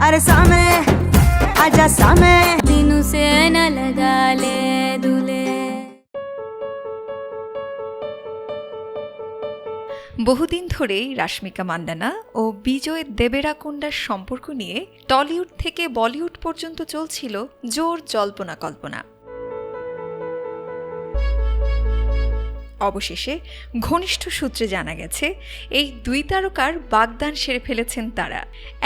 अरे सामने आजा सामने दिन से न लगा ले दूल्हे বহুদিন ধরেই রাশ্মিকা মান্দানা ও বিজয় দেবেরাকুন্ডার সম্পর্ক নিয়ে টলিউড থেকে বলিউড পর্যন্ত চলছিল জোর জল্পনা কল্পনা অবশেষে ঘনিষ্ঠ সূত্রে জানা গেছে, এই দুই তারকার বাগদান সেরে ফেলেছেন তারা।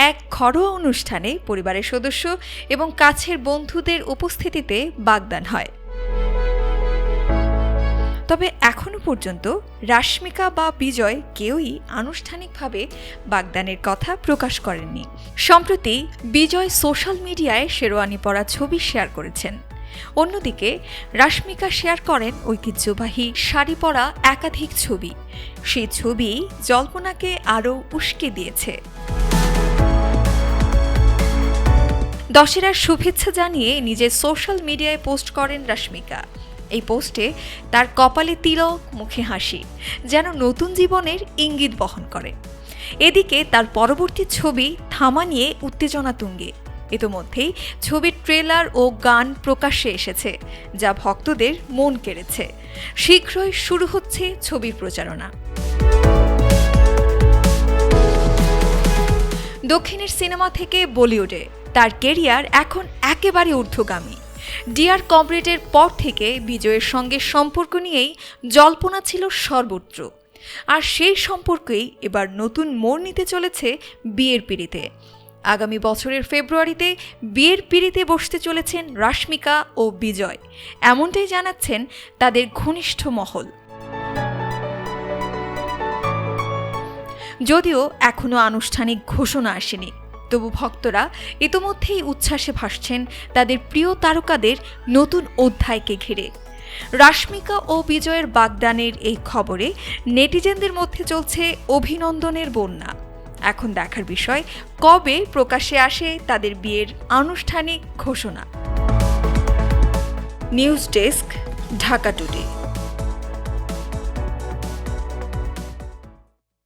এক ঘরোয়া অনুষ্ঠানে পরিবারের সদস্য এবং কাছের বন্ধুদের উপস্থিতিতে বাগদান হয়। তবে এখনও পর্যন্ত রাশ্মিকা বা বিজয় কেউই আনুষ্ঠানিকভাবে বাগদানের কথা প্রকাশ করেননি। সম্প্রতি বিজয় সোশ্যাল মিডিয়ায় শেরওয়ানি পরা ছবি শেয়ার করেছেন। অন্যদিকে, রাশ্মিকা শেয়ার করেন ঐতিহ্যবাহী শাড়ি পরা একাধিক ছবি। সেই ছবি জল্পনাকে আরও উস্কে দিয়েছে। দশেরার শুভেচ্ছা জানিয়ে নিজের সোশ্যাল মিডিয়ায় পোস্ট করেন রাশ্মিকা। এই পোস্টে তার কপালে তিলক, মুখে হাসি, যেন নতুন জীবনের ইঙ্গিত বহন করে। এদিকে তার পরবর্তী ছবি থামা নিয়ে উত্তেজনা তুঙ্গে ইতোমধ্যেই ছবির ট্রেলার ও গান প্রকাশ্যে এসেছে, যা ভক্তদের মন কেড়েছে। শীঘ্রই শুরু হচ্ছে ছবির প্রচারণা। দক্ষিণের সিনেমা থেকে বলিউডে, তার কেরিয়ার এখন একেবারে ঊর্ধ্বগামী। ডিয়ার কমরেডের পর থেকে বিজয়ের সঙ্গে সম্পর্ক নিয়েই জল্পনা ছিল সর্বত্র। আর সেই সম্পর্কেই এবার নতুন মোড় নিতে চলেছে বিয়ের পিড়িতে। আগামী বছরের ফেব্রুয়ারিতে বিয়ের পিড়িতে বসতে চলেছেন রাশ্মিকা ও বিজয়। এমনটাই জানাচ্ছেন তাদের ঘনিষ্ঠ মহল। যদিও এখনও আনুষ্ঠানিক ঘোষণা আসেনি, তবু ভক্তরা ইতোমধ্যেই উচ্ছ্বাসে ভাসছেন তাদের প্রিয় তারকাদের নতুন অধ্যায়কে ঘিরে। রাশ্মিকা ও বিজয়ের বাগদানের এই খবরে নেটিজেনদের মধ্যে চলছে অভিনন্দনের বন্যা। এখন দেখার বিষয় কবে প্রকাশ্যে আসে তাদের বিয়ের আনুষ্ঠানিক ঘোষণা? News desk Dhaka today.